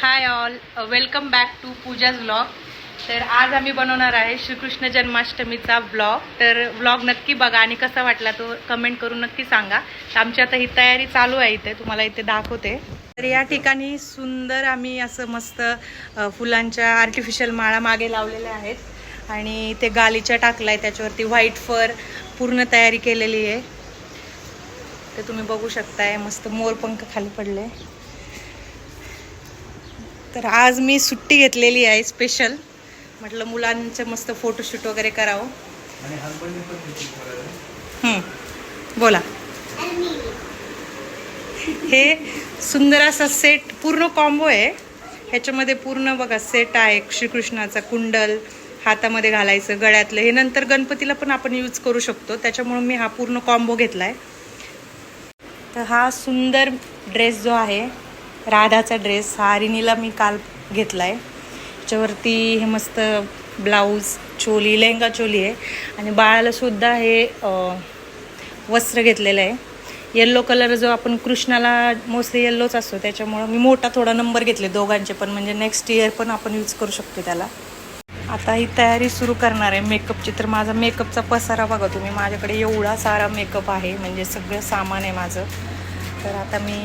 High all welcome back to Pooja's vlog तर आज आम्ही बनवणार आहे श्रीकृष्ण जन्माष्टमीचा ब्लॉग तर व्लॉग नक्की बघा आणि कसा वाटला तो कमेंट करून नक्की सांगा. तर आमची आता ही तयारी चालू आहे इथे. तुम्हाला इथे दाखवते. तर या ठिकाणी सुंदर आम्ही असं मस्त फुलांच्या आर्टिफिशियल माळा मागे लावलेल्या आहेत. आणि ते गालीच्या टाकलाय त्याच्यावरती व्हाईट फर पूर्ण तयारी केलेली आहे. ते तुम्ही बघू शकताय मस्त मोरपंख खाली पडले. तर आज मी सुट्टी घेतलेली आहे स्पेशल म्हटलं मुलांचं मस्त फोटोशूट वगैरे करावं. बोला. हे सुंदर असा सेट पूर्ण कॉम्बो आहे. ह्याच्यामध्ये पूर्ण बघा सेट आहे श्रीकृष्णाचा कुंडल हातामध्ये घालायचं गळ्यातलं. हे नंतर गणपतीला पण आपण यूज करू शकतो. त्याच्यामुळे मी हा पूर्ण कॉम्बो घेतला आहे तर हा सुंदर ड्रेस जो आहे राधाचा ड्रेस हा रिनीला मी काल घेतला आहे त्याच्यावरती हे मस्त ब्लाऊज चोली लेहंगा चोली आहे. आणि बाळालासुद्धा हे वस्त्र घेतलेलं आहे. येल्लो कलर जो आपण कृष्णाला मोस्टली येल्लोच असतो त्याच्यामुळं मी मोठा थोडा नंबर घेतले दोघांचे पण म्हणजे नेक्स्ट इयर पण आपण यूज करू शकतो त्याला. आता ही तयारी सुरू करणार आहे मेकअपची तर माझा मेकअपचा पसारा बघा तुम्ही. माझ्याकडे एवढा सारा मेकअप आहे म्हणजे सगळं सामान आहे माझं. तर आता मी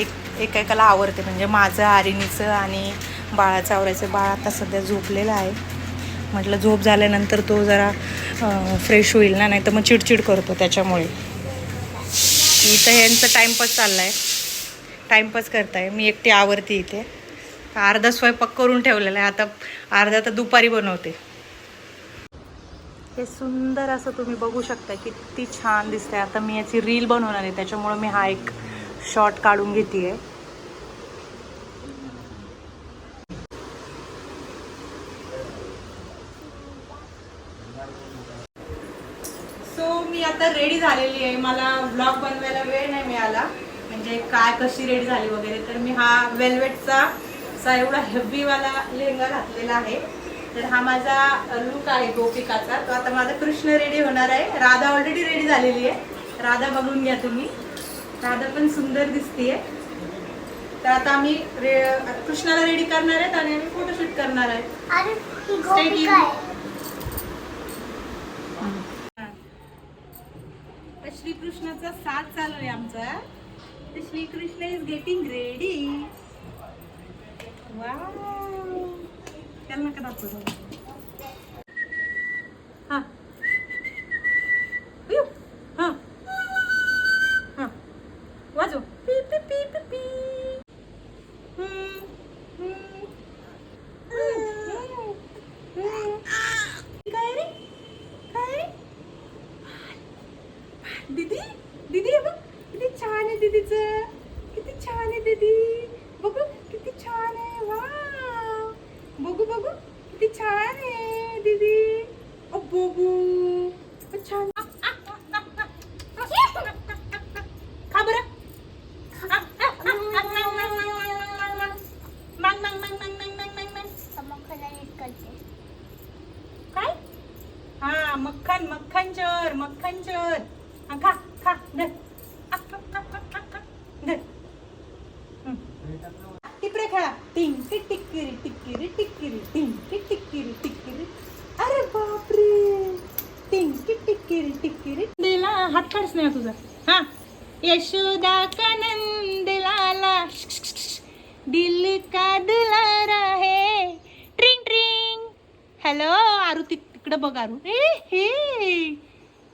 एक एकेकाला आवडते. म्हणजे माझं आरिणीचं आणि बाळाचं आवरायचं. बाळ आता सध्या झोपलेलं आहे. म्हटलं झोप झाल्यानंतर तो जरा फ्रेश होईल ना? नाही तर मग चिडचिड करतो त्याच्यामुळे. इथं ह्यांचं टाईमपास चालला आहे टाईमपास करताय. मी एकटी आवरती इथे. अर्धा स्वयंपाक करून ठेवलेला आहे. आता अर्धा तर दुपारी बनवते. हे सुंदर असं तुम्ही बघू शकता. किती छान दिसतंय. आता मी याची रील बनवणार आहे. त्याच्यामुळं मी हा एक शॉर्ट काढून घेते सो मी आता रेडी झालेली आहे. मला ब्लॉग बनवायला वेळ नाही मिळाला. म्हणजे काय कशी रेडी झाली वगैरे. तर मी हा वेल्वेटचा असा एवढा हेवीवाला लेहंगा घातलेला आहे. तर हा माझा लुक आहे गोपिकाचा. तो आता माझा कृष्ण रेडी होणार आहे. राधा ऑलरेडी रेडी झालेली आहे. राधा बघून घ्या तुम्ही. राधा पण सुंदर दिसतीये. तर आता आम्ही रे कृष्णाला रेडी करणार आहेत आणि आम्ही फोटोशूट करणार आहेत. श्रीकृष्णाचा साथ चालू आहे आमचा. तर श्रीकृष्ण इज गेटिंग रेडी नका दाखवू हा दीदीचं? किती छान आहे दीदी. बघू किती छान आहे. वा बघू बघू. किती छान आहे दीदी. ओ बघू. छान. खा बरं. मांग मांग मांग मांग मांग मांग मांग मांग. नीट करते. काय? हा मक्खन मक्खन चोर मक्खन चोर. खा खा धर आ, खा, खा, खा, खा, खा. धर टिपरे खेळा. टिंग टिक्किरी टिक्किरी टिक्किरी टिंग टिक्किरी टिक्किरी अरे बापरे. टिंग टिक्किरी टिक्किरी दिला हात काढच नाही तुझा. हा. यशोदा का नंद लाला दिल का दुलारा है. ट्रिंग ट्रिंग. हॅलो आरू तिकडं बघ आरू. ए हे.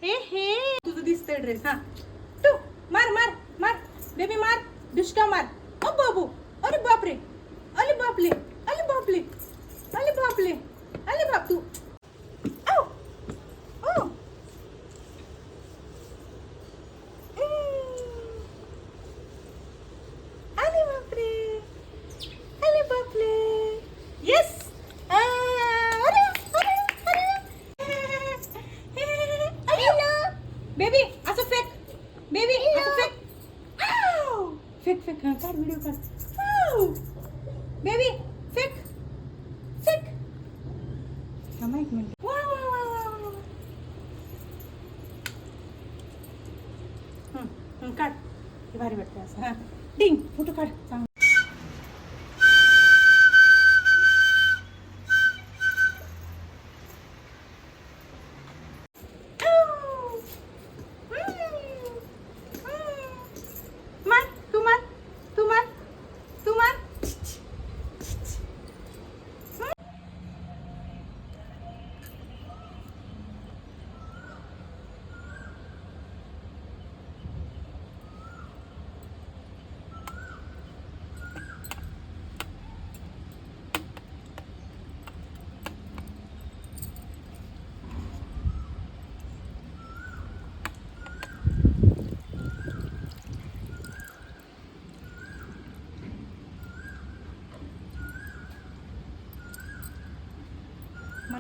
ए हे. तुझं दिसतंय ड्रेस हा. तू मार मार मार. बेबी मार. दुष्टा मार. ओ बाबू. अरे बापरे. अरे बापले. अरे बापले. अरे बापले. अरे बाप तू. बेबी असं फेक. बेबी असं फेक! फेक फेक. काढ व्हिडिओ काढ. Baby, sit. Sit. Come on, come Wow, wow, wow, wow. ಹ್ಞೂ ಹ್ಞೂ ಕಾಡು ಭಾರಿ ಬರ್ತದೆ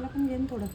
मला पण घेईन थोडं.